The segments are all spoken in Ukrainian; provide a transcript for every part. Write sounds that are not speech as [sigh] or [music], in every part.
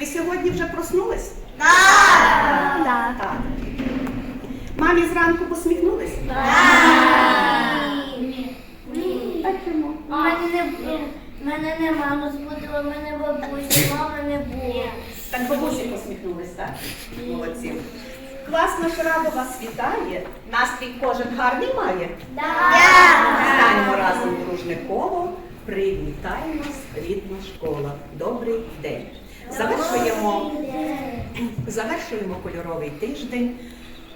Ви сьогодні вже проснулись? Так. Так. Мамі зранку посміхнулись? А чому? У мене не було. Мене не мама збудила, мене бабуся, мами не було. Так бабусі посміхнулись, так? Молодці. Клас наш радо вас вітає. Настрій кожен гарний має. Станьмо разом коло. Привітаємось, рідна школа. Добрий день. Завершуємо, завершуємо кольоровий тиждень.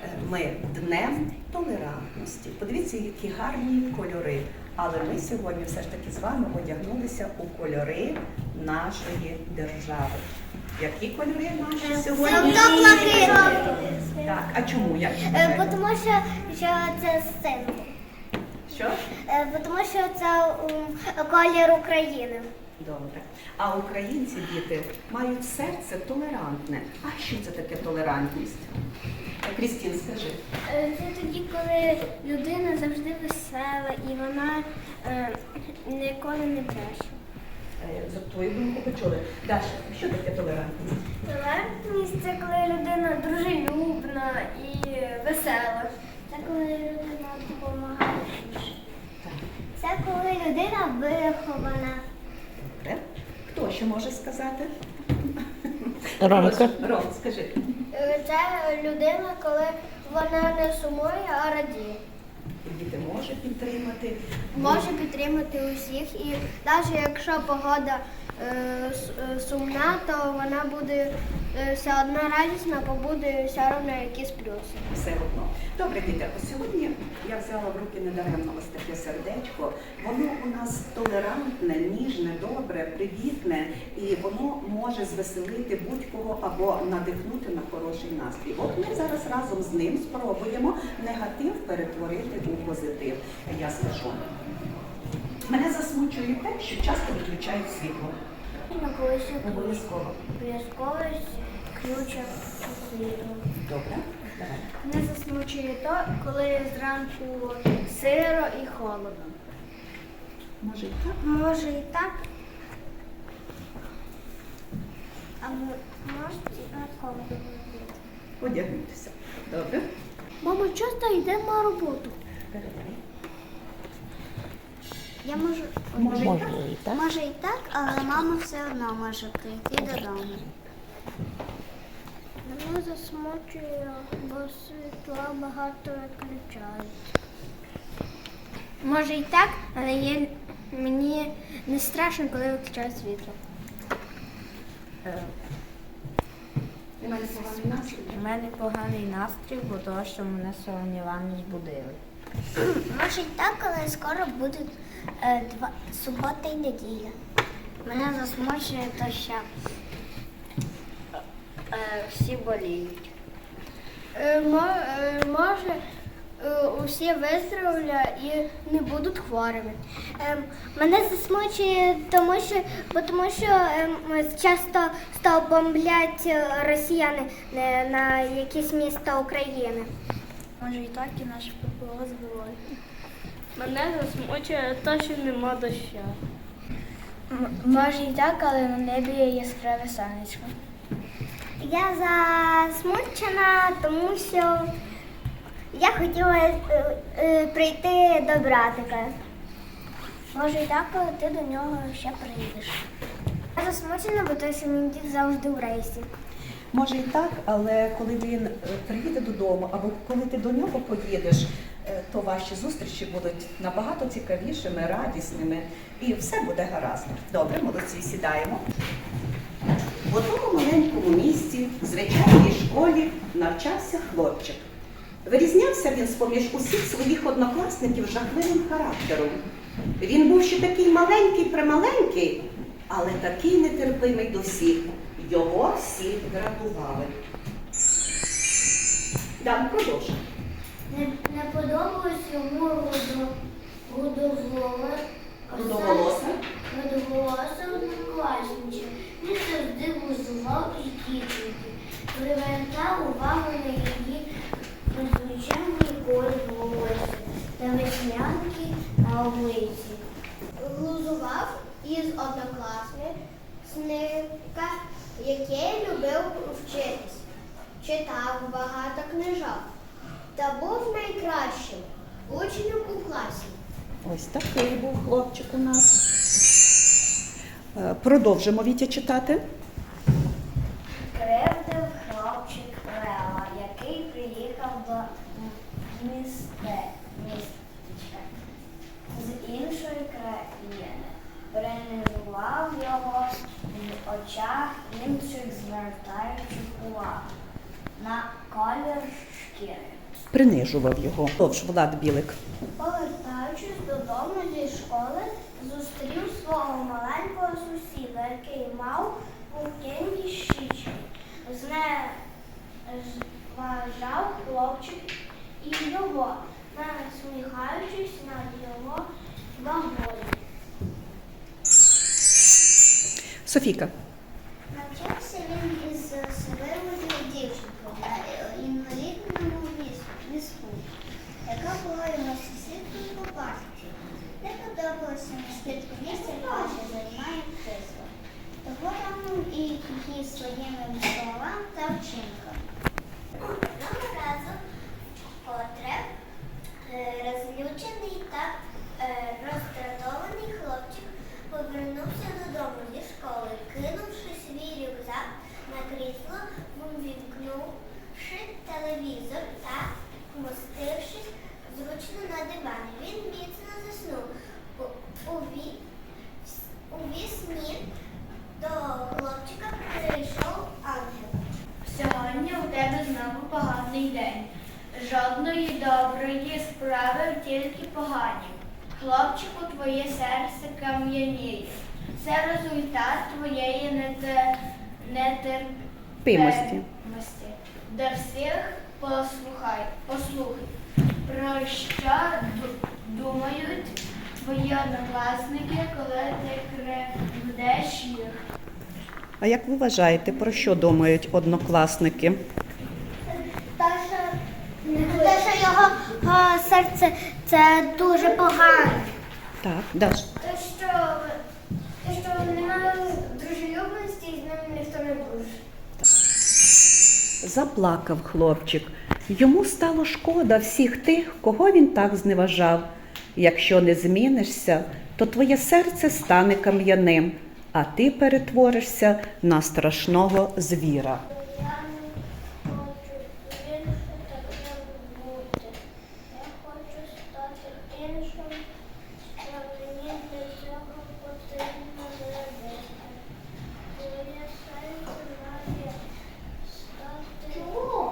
Е, Ми днем толерантності. Подивіться, які гарні кольори. Але ми сьогодні все ж таки з вами одягнулися у кольори нашої держави. Які кольори наші сьогодні? Так, а чому як? Е, Тому що, це символ. Що? Е, Тому що це колір України. Добре. А українці, діти, мають серце толерантне. А що це таке толерантність? Крістін, скажи. Е, Це тоді, коли людина завжди весела і вона е, ніколи не бреше. Е, За твою думку почули. Даша, що таке толерантність? Толерантність це коли людина дружелюбна і весела. Це коли людина допомагає. іншим. Це коли людина вихована. Хто може сказати? Ромка. Ром, скажи. Е, Це людина, коли вона не сумує, а радіє. Діти може підтримати. Може підтримати усіх, і навіть якщо погода е, е, сумна, то вона буде е, все одно радісна, бо буде все одно якісь плюси. все одно. Добре, діти, сьогодні я взяла в руки недаремно ось таке сердечко. Воно у нас толерантне, ніжне, добре, привітне, і воно може звеселити будь-кого або надихнути на хороший настрій. От ми зараз разом з ним спробуємо негатив перетворити у позитив. Я скажу. Мене засмучує те, що часто виключають світло. Обов'язково. Обов'язково ключа світу. Добре? Давай. Не засмучує то, коли зранку сиро і холодно. Може і так? Може і так. А може і холодно. Одягнутися. Добре? Мама часто йде на роботу. Передай. Я можу. Може? Може і так. Може і так, але мама все одно може прийти додому. Мене засмучує, бо світла багато виключають. Може і так, але є, мені не страшно, коли виключають світло. Е, Немає поганий настрій. У мене поганий настрій, бо того, що мене сьогодні рано збудили. Може і так, але скоро будуть два, субота і неділя. Мене засмучує те, що Е, всі боліють. Е, може, е, усі виздоровлять і не будуть хворими. Мене засмучує, тому що, бо тому що часто став бомблять е, росіяни е, на якісь міста України. Може і так і наш ППО збиває. Мене засмучує те, що нема дощу. Може і так, але на небі є яскраве сонечко. Я засмучена, тому що я хотіла е, е, прийти до братика. Може і так, але ти до нього ще прийдеш. Я засмучена, бо той що мій дід завжди в рейсі. Може і так, але коли він е, приїде додому, або коли ти до нього поїдеш, то ваші зустрічі будуть набагато цікавішими, радісними, і все буде гаразд. Добре, молодці, сідаємо. В одному маленькому місті, в звичайній школі, навчався хлопчик. Вирізнявся він з-поміж усіх своїх однокласників жахливим характером. Він був ще такий маленький, прималенький, але такий нетерпимий до всіх. Його всі дратували. Дам продовжуй. Не, не подобалось йому годоволе. Рудоволоса. Водоголоса однокласнича. Він завжди визував із дівчинки, привертав увагу на її незвичайний колір волосся та веснянки на обличчі. Глузував із однокласника який любив вчитись, читав багато книжок та був найкращим учнем у класі. Ось такий був хлопчик у нас. Е, Продовжимо Вітя читати. Кривдив хлопчик Лева, який приїхав до місте, містечка з іншої країни. Принижував його в очах інших, звертаючи увагу на колір шкіри. Принижував його. Тож, Влад Білик. Повертаючись додому зі школи, зустрів свого маленького сусіда, який мав пухкенькі щічки. Зневажав хлопчик і його, насміхаючись над його вагою. Софійка. Навчався він із сивою дівчинкою на інвалідному візку, візку, яка була його сусідкою по парті. Не подобалося наскільки місця каже, займає крісло. Того там і її своїми словами та вчинками. Одного разу котре е, розлючений та е, роздратований хлопчик повернувся додому зі школи, кинувши свій рюкзак на крісло, увімкнувши телевізор та вмостившись зручно на дивані. Він міцно заснув. У, у, ві- у вісні до хлопчика прийшов ангел. Сьогодні у тебе знову поганий день. Жодної доброї справи, тільки погані. Хлопчику, твоє серце кам'яніє. Це результат твоєї нете- Пимості. нетерпимості. До всіх послухай, послухай, про що думають твої однокласники, коли ти кривдеш їх. А як ви вважаєте, про що думають однокласники? Те, що, його е, серце це дуже погано. Так, Даш. Заплакав хлопчик. Йому стало шкода всіх тих, кого він так зневажав. Якщо не змінишся, то твоє серце стане кам'яним, а ти перетворишся на страшного звіра. Я не хочу більше таким бути. Я хочу стати іншим, що мені для цього потрібно зробити. Твоє серце має стати. Чому?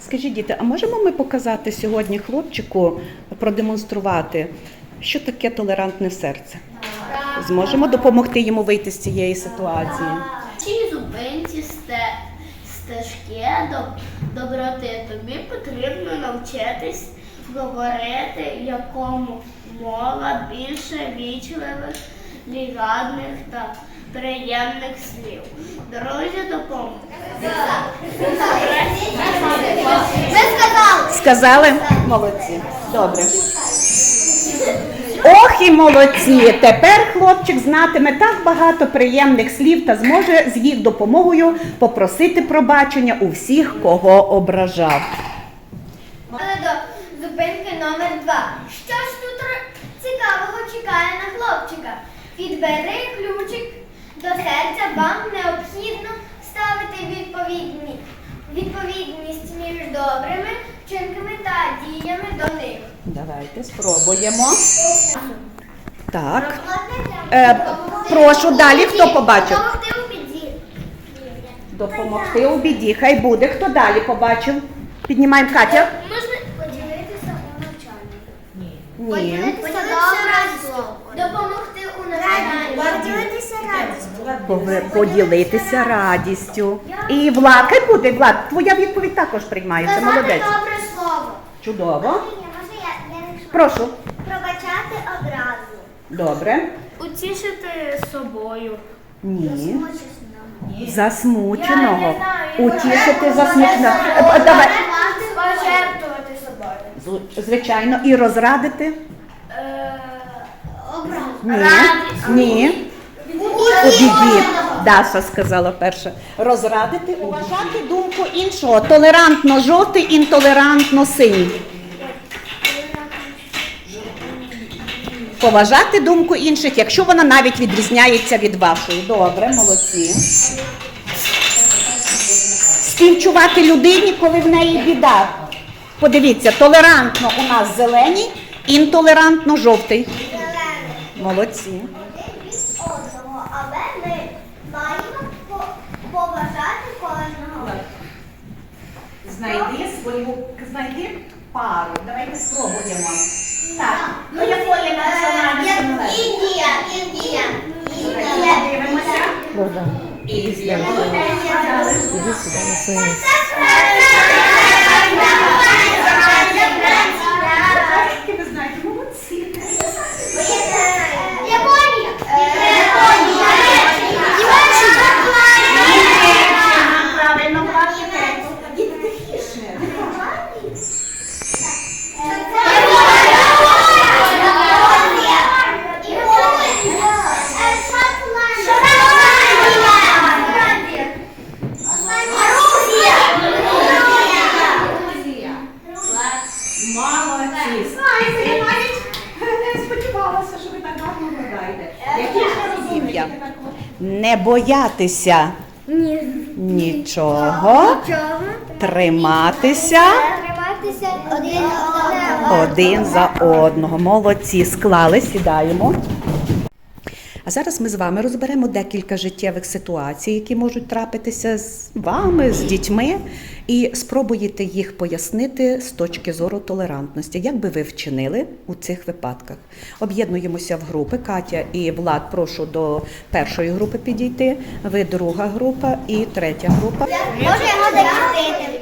Скажіть, діти, а можемо ми показати сьогодні хлопчику, продемонструвати, що таке толерантне серце? Зможемо допомогти йому вийти з цієї ситуації? Цій зупинці сте, стежки до доброти. Тобі потрібно навчитись говорити якому мова більше вічливих, лігадних та приємних слів. Друзі, допоможуть. Ви сказали! Сказали? Молодці. Добре. Ох і молодці! Тепер хлопчик знатиме так багато приємних слів та зможе з їх допомогою попросити пробачення у всіх, кого ображав. Але до зупинки номер два. Що ж тут цікавого чекає на хлопчика? Підбери ключик до серця. Вам необхідно ставити відповідні, відповідність між добрими вчинками та діями до них. Давайте спробуємо. Так. Е, прошу, далі хто побачив? Допомогти у біді. Хай буде. Хто далі побачив? Піднімаємо Катя. Можна поділитися у навчанні. Ні. Поділитися радістю. Допомогти у навчанні. Поділитися радістю. Поділитися радістю. І Влад, хай буде, Влад, твоя відповідь також приймається. Сказати Молодець. добре слово. Чудово. Прошу. Пробачати одразу. Добре. Утішити собою. Ні. Засмученого. Утішити засмученого. Е, Давай. Пожертвувати собою. Звичайно, і розрадити? Е. Ні. Ні. Біді. Даша сказала перше. Розрадити, уважати думку іншого. Толерантно жовтий, інтолерантно синій. Поважати думку інших, якщо вона навіть відрізняється від вашої. Добре, молодці. Співчувати людині, коли в неї біда. Подивіться, толерантно у нас зелений, інтолерантно жовтий. Молодці. від одного, але ми маємо по- поважати кожного. Знайди свою, знайди пару. Давайте спробуємо. Так, ну якої національності належить? Індія, Індія, Дивимося. Ізля. Молодець. Які ви знаєте, молодці. Японія. Правильно, бачите. Діти тихіше. Молодці. Знаєте, я навіть не сподівалася, що ви так гарно вгадаєте. Які ж ви розумні? Не боятися нічого, триматися Триматися один одного. один за одного. Молодці, склали, сідаємо. А зараз ми з вами розберемо декілька життєвих ситуацій, які можуть трапитися з вами, з дітьми, і спробуєте їх пояснити з точки зору толерантності. Як би ви вчинили у цих випадках? Об'єднуємося в групи. Катя і Влад, прошу до першої групи підійти. Ви друга група і третя група. Може його захистити.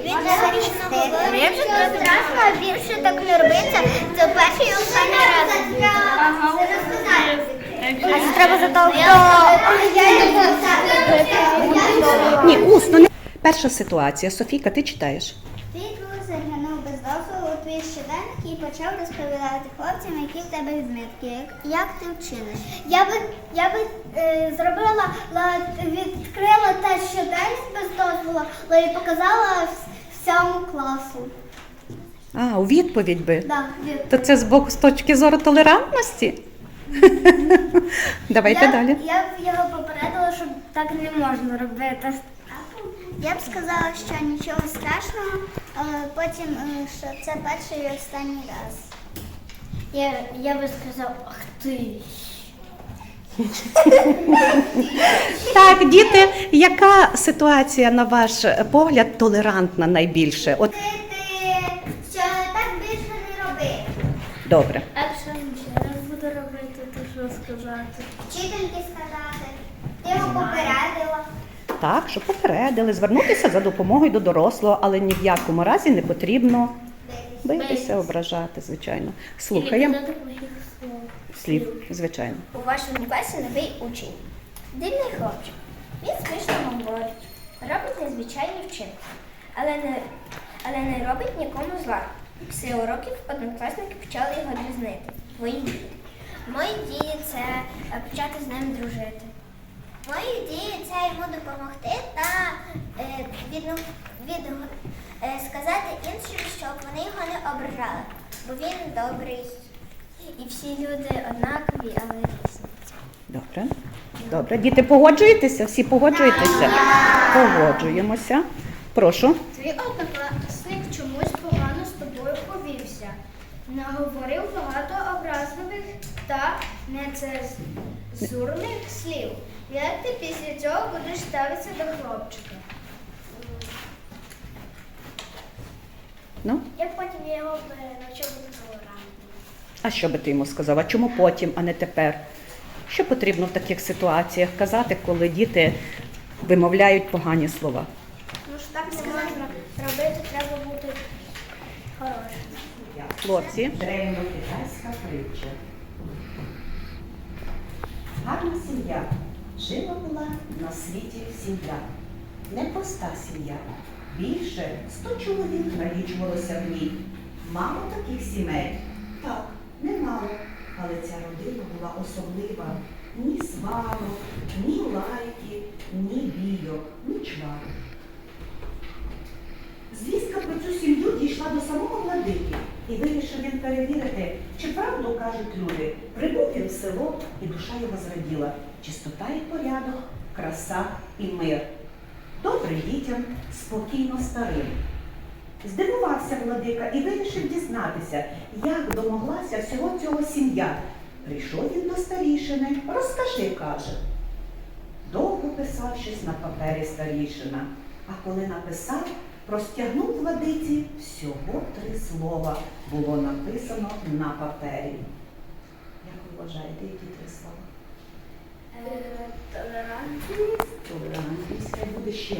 Він страшно, більше так не робиться, це перший останній раз. Ага. А це треба задовго. Ні, усно не. Перша ситуація. Софійка, ти читаєш? Твій друг заглянув без дозволу у твій щоденник і почав розповідати хлопцям, які в тебе відмітки. Як, ти вчиниш? Я би, я би е, зробила, ла- відкрила теж щоденник без дозволу, ла- і показала вс- всьому класу. А, у відповідь би. Да, від- То це з боку з точки зору толерантності? [laughs] Давайте я, далі. Я б його попередила, що так не можна робити. Я б сказала, що нічого страшного, але потім, е, що це перший і останній раз. Я, я би сказав, ах ти. [laughs] Так, діти, яка ситуація, на ваш погляд, толерантна найбільше? От Ти, що так більше не роби. добре. Якщо ще раз буду робити, то що сказати? Вчительки сказати, ти його попередила. Так, щоб попередили, звернутися за допомогою до дорослого, але ні в якому разі не потрібно битися, ображати, звичайно. Слухаємо слів, звичайно. У вашому класі новий учень. Дивний хлопчик. Він смішно говорить, робить незвичайні вчинки, але не, але не робить нікому зла. Після уроків однокласники почали його дразнити. Твої дії. Мої дії це е, почати з ним дружити. Мої дії це йому допомогти та е, від, від, е, сказати іншим, щоб вони його не ображали, бо він добрий. І всі люди однакові, але різні. Добре. Добре. Діти, погоджуєтеся? Всі погоджуєтеся? Погоджуємося. Прошу. Твій однокласник чомусь погано з тобою повівся. Наговорив багато образливих та нецензурних слів. Як ти після цього будеш ставитися до хлопчика? Ну, Як потім я його навчив бути толерантним? а що би ти йому сказав? А чому потім, а не тепер? Що потрібно в таких ситуаціях казати, коли діти вимовляють погані слова? Ну ж так не можна робити, треба бути хорошим. Хлопці. Древньокитайська притча. Гарна сім'я. Жила була на світі сім'я. Непроста сім'я. Більше сто чоловік налічувалося в ній. Мало таких сімей? Так, немало. Але ця родина була особлива. ні сварок, ні лайки, ні бійок, ні чвар. Звістка про цю сім'ю дійшла до самого владики, і вирішив він перевірити, чи правду кажуть люди. Прибув він в село, і душа його зраділа. Чистота і порядок, краса і мир. Добре дітям, спокійно старим. Здивувався владика і вирішив дізнатися, як домоглася всього цього сім'я. Прийшов він до старішини, розкажи, каже. Довго писав щось на папері старішина, а коли написав, простягнув владиці всього три слова було написано на папері. Як ви вважаєте, які три слова? Толерантність, хай буде ще.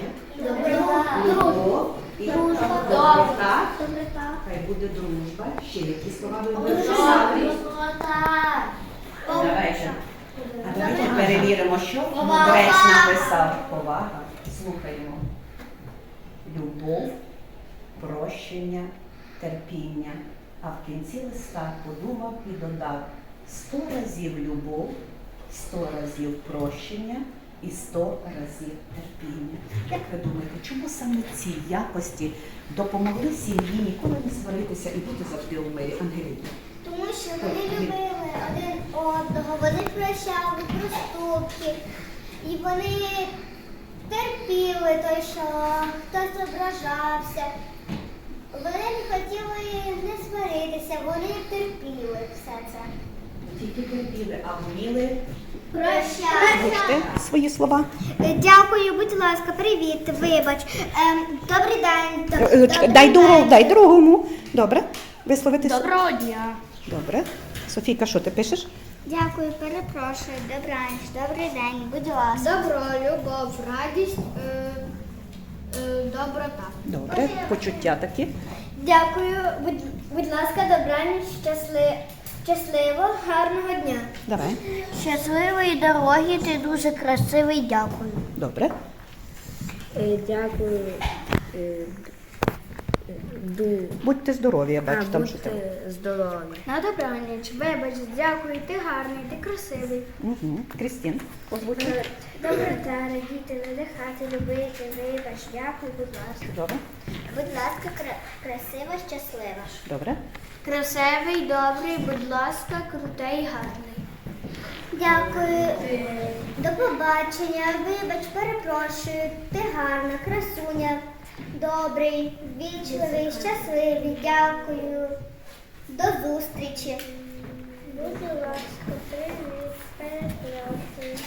Любов і доброта. Хай буде дружба. Ще які слова ви виписали? Давайте. А давайте перевіримо, що мудрець написав. Повага. Слухаємо. Любов, прощення, терпіння. А в кінці листа подумав і додав сто разів любов, сто разів прощення і сто разів терпіння. Як ви думаєте, чому саме ці якості допомогли сім'ї ніколи не сваритися і бути завжди у мирі? Ангеліна? Тому що вони любили один одного, вони прощали проступки, і вони терпіли той, що хтось ображався. Вони не хотіли не сваритися, вони терпіли все це. Тільки терпіли, а вміли Прощати. свої слова. Дякую, будь ласка, привіт, вибач. Ем, добрий день. доб- Е, добрий Дай день. другому, дай другому. Добре? Висловитися? Доброго дня. Добре. Софійка, що ти пишеш? Дякую, перепрошую. добраніч, добрий день, будь ласка. Добро, любов, радість, е, е, доброта. Добре. Почуття такі. Дякую, будь, будь ласка, добраніч, щасли, щасливо, гарного дня. Давай. Щасливої дороги, ти дуже красивий, дякую. Добре. Е, Дякую. Е, ду- Будьте здорові, я бачу А, там, що там. будьте здорові. На добраніч, вибач, дякую, ти гарний, ти красивий. Угу. Крістін. озвучуй. Доброта, радіти, надихати, любити, вибач, дякую, будь ласка. Добре. Будь ласка, кра- красива, щаслива. Добре. Красивий, добрий, будь ласка, крутий, гарний. Дякую. До побачення. Вибач, перепрошую. Ти гарна, красуня. Добрий, вічливий, щасливий. Дякую. До зустрічі. Будь ласка, привіт, перепрошую.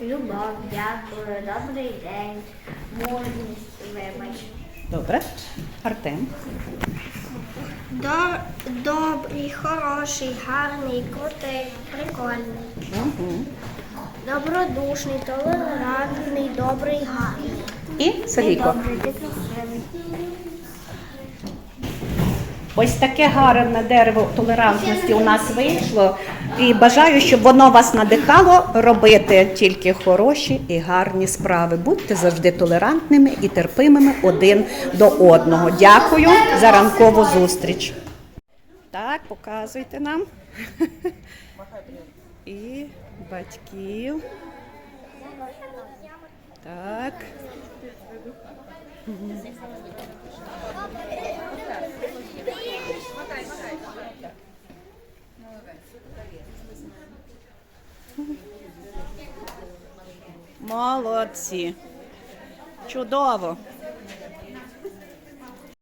Любов, дякую, добрий день, мужність, вибач. Добре. Артем. Добрий, хороший, гарний, крутий, прикольний. Угу. Добродушний, толерантний, добрий, гарний. І красивий. Ось таке гарне дерево толерантності у нас вийшло. І бажаю, щоб воно вас надихало робити тільки хороші і гарні справи. Будьте завжди толерантними і терпимими один до одного. Дякую за ранкову зустріч. Так, показуйте нам. І батьків. Так. Молодці. Чудово.